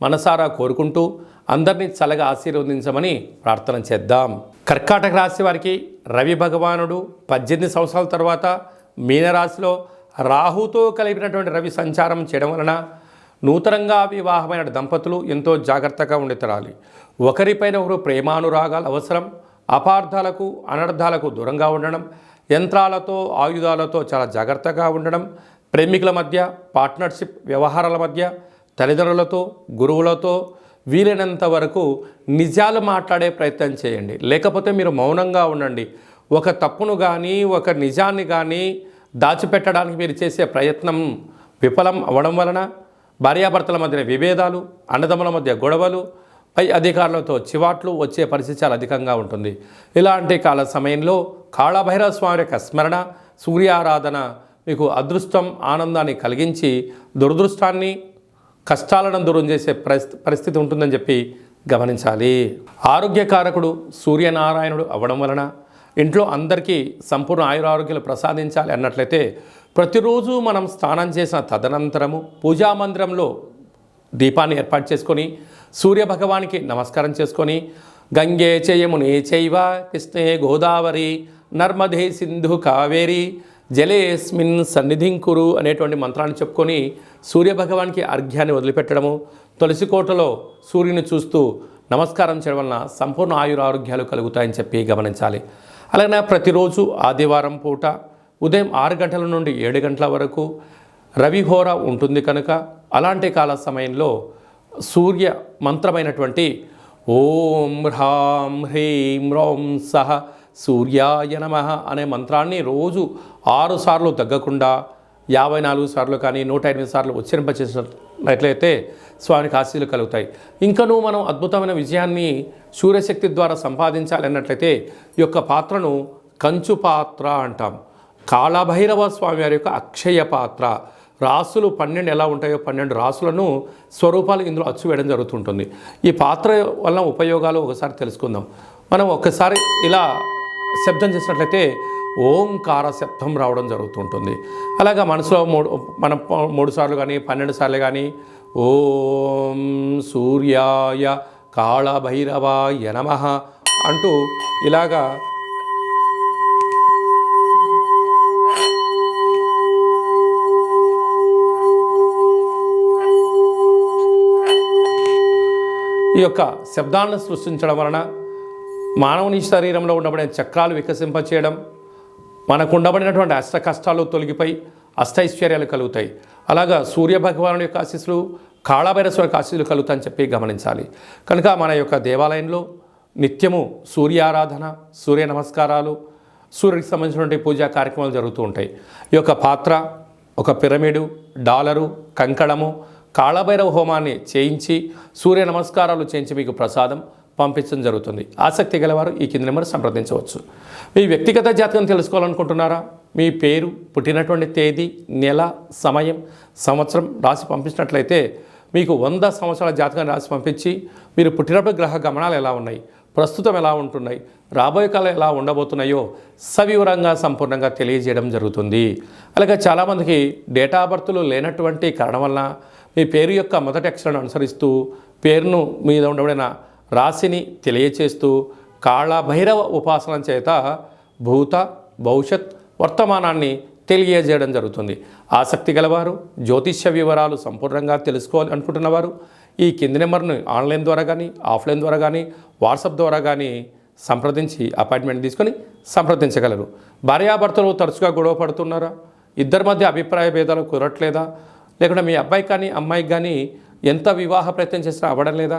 మనసారా కోరుకుంటూ అందరినీ చల్లగా ఆశీర్వదించమని ప్రార్థన చేద్దాం. కర్కాటక రాశి వారికి రవి భగవానుడు పద్దెనిమిది సంవత్సరాల తర్వాత మీనరాశిలో రాహుతో కలిపినటువంటి రవి సంచారం చేయడం వలన నూతనంగా వివాహమైన దంపతులు ఎంతో జాగ్రత్తగా ఉండితరాలి ఒకరిపైన ఒకరు ప్రేమానురాగాలు అవసరం అపార్థాలకు అనర్థాలకు దూరంగా ఉండడం యంత్రాలతో ఆయుధాలతో చాలా జాగ్రత్తగా ఉండడం ప్రేమికుల మధ్య పార్ట్నర్షిప్ వ్యవహారాల మధ్య తల్లిదండ్రులతో గురువులతో వీలైనంత వరకు నిజాలు మాట్లాడే ప్రయత్నం చేయండి. లేకపోతే మీరు మౌనంగా ఉండండి. ఒక తప్పును కానీ ఒక నిజాన్ని కానీ దాచిపెట్టడానికి మీరు చేసే ప్రయత్నం విఫలం అవ్వడం వలన భార్యాభర్తల మధ్య విభేదాలు అన్నదమ్ముల మధ్య గొడవలు పై అధికారులతో చివాట్లు వచ్చే పరిస్థితి చాలా అధికంగా ఉంటుంది. ఇలాంటి కాల సమయంలో కాళభైరవ స్వామి యొక్క స్మరణ సూర్యారాధన మీకు అదృష్టం ఆనందాన్ని కలిగించి దురదృష్టాన్ని కష్టాలను దూరం చేసే పరిస్థితి పరిస్థితి ఉంటుందని చెప్పి గమనించాలి. ఆరోగ్యకారకుడు సూర్యనారాయణుడు అవ్వడం వలన ఇంట్లో అందరికీ సంపూర్ణ ఆయురారోగ్యాలు ప్రసాదించాలి అన్నట్లయితే ప్రతిరోజు మనం స్నానం చేసిన తదనంతరము పూజా మందిరంలో దీపాన్ని ఏర్పాటు చేసుకొని సూర్య భగవానికి నమస్కారం చేసుకొని గంగే చేయమునే చైవ కృష్ణే గోదావరి నర్మదే సింధు కావేరి జలేస్మిన్ సన్నిధింకురు అనేటువంటి మంత్రాన్ని చెప్పుకొని సూర్య భగవానికి అర్ఘ్యాన్ని వదిలిపెట్టడము తులసి కోటలో సూర్యుని చూస్తూ నమస్కారం చేయడం వలన సంపూర్ణ ఆయుర ఆరోగ్యాలు కలుగుతాయని చెప్పి గమనించాలి. అలాగే ప్రతిరోజు ఆదివారం పూట ఉదయం ఆరు గంటల నుండి ఏడు గంటల వరకు రవిహోర ఉంటుంది కనుక అలాంటి కాల సమయంలో సూర్య మంత్రమైనటువంటి ఓం హ్రాం హ్రీం రోం సహ సూర్యాయ నమ అనే మంత్రాన్ని రోజు ఆరు సార్లు తగ్గకుండా యాభై నాలుగు సార్లు కానీ నూట ఎనిమిది సార్లు ఉచ్చరింపచేసినట్లయితే స్వామికి ఆశీలు కలుగుతాయి. ఇంకనూ మనం అద్భుతమైన విజయాన్ని సూర్యశక్తి ద్వారా సంపాదించాలి అన్నట్లయితే ఈ యొక్క పాత్రను కంచు పాత్ర అంటాం. కాళభైరవ స్వామి వారి యొక్క అక్షయ పాత్ర. రాసులు పన్నెండు ఎలా ఉంటాయో పన్నెండు రాసులను స్వరూపాలు ఇందులో అచ్చు వేయడం జరుగుతుంటుంది. ఈ పాత్ర వల్ల ఉపయోగాలు ఒకసారి తెలుసుకుందాం. మనం ఒక్కసారి ఇలా శబ్దం చేసినట్లయితే ఓంకార శబ్దం రావడం జరుగుతుంటుంది. అలాగా మనసులో మూడు మనం మూడు సార్లు కానీ పన్నెండు సార్లు కానీ ఓం సూర్యాయ కాళభైరవాయ నమ అంటూ ఇలాగా ఈ యొక్క శబ్దాలను సృష్టించడం వలన మానవుని శరీరంలో ఉండబడిన చక్రాలు వికసింపచేయడం మనకు ఉండబడినటువంటి అష్ట కష్టాలు తొలగిపోయి అష్టైశ్వర్యాలు కలుగుతాయి. అలాగా సూర్య భగవానుడి యొక్క ఆశీస్సులు కాళభైరస్వర యొక్క ఆశీస్సులు కలుగుతాయని చెప్పి గమనించాలి. కనుక మన యొక్క దేవాలయంలో నిత్యము సూర్యారాధన సూర్య నమస్కారాలు సూర్యుడికి సంబంధించినటువంటి పూజా కార్యక్రమాలు జరుగుతూ ఉంటాయి. ఈ యొక్క పాత్ర ఒక పిరమిడు డాలరు కంకణము కాళభైరవ హోమాన్ని చేయించి సూర్య నమస్కారాలు చేయించి మీకు ప్రసాదం పంపించడం జరుగుతుంది. ఆసక్తి గలవారు ఈ కింది నెంబర్ సంప్రదించవచ్చు. మీ వ్యక్తిగత జాతకం తెలుసుకోవాలనుకుంటున్నారా? మీ పేరు పుట్టినటువంటి తేదీ నెల సమయం సంవత్సరం రాసి పంపించినట్లయితే మీకు వంద సంవత్సరాల జాతకం రాసి పంపించి మీరు పుట్టినప్పుడు గ్రహ గమనాలు ఎలా ఉన్నాయి? ప్రస్తుతం ఎలా ఉంటున్నాయి? రాబోయే కాలం ఎలా ఉండబోతున్నాయో సవివరంగా సంపూర్ణంగా తెలియజేయడం జరుగుతుంది. అలాగే చాలామందికి డేటా బర్త్లు లేనటువంటి కారణం వలన మీ పేరు యొక్క మొదటి అక్షరాన్ని అనుసరిస్తూ పేరును మీద ఉండబడిన రాశిని తెలియచేస్తూ కాళభైరవ ఉపాసన చేత భూత భవిష్యత్ వర్తమానాన్ని తెలియజేయడం జరుగుతుంది. ఆసక్తి గలవారు జ్యోతిష్య వివరాలు సంపూర్ణంగా తెలుసుకోవాలి అనుకుంటున్నవారు ఈ కింది నెంబర్ను ఆన్లైన్ ద్వారా కానీ ఆఫ్లైన్ ద్వారా కానీ వాట్సాప్ ద్వారా కానీ సంప్రదించి అపాయింట్మెంట్ తీసుకొని సంప్రదించగలరు. భార్యాభర్తలు తరచుగా గొడవ పడుతున్నారా? ఇద్దరి మధ్య అభిప్రాయ భేదాలు కుదరట్లేదా? లేకుంటే మీ అబ్బాయికి కానీ అమ్మాయికి కానీ ఎంత వివాహ ప్రయత్నం చేసినా అవ్వడం లేదా?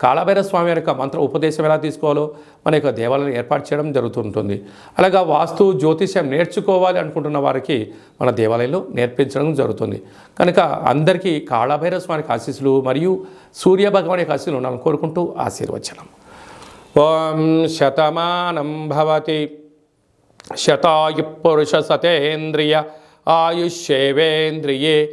కాళభైర స్వామి యొక్క మంత్ర ఉపదేశం ఎలా తీసుకోవాలో మన యొక్క దేవాలయం ఏర్పాటు చేయడం జరుగుతుంటుంది. అలాగా వాస్తు జ్యోతిష్యం నేర్చుకోవాలి అనుకుంటున్న వారికి మన దేవాలయంలో నేర్పించడం జరుగుతుంది. కనుక అందరికీ కాళభైర స్వామికి ఆశీస్సులు మరియు సూర్య భగవాన్ యొక్క ఆశీస్సులు ఉండాలని కోరుకుంటూ ఆశీర్వచనం. ఓం శతమానం భవతి. శతాయు పురుష సతేంద్రియ ఆయుష్యేవేంద్రియే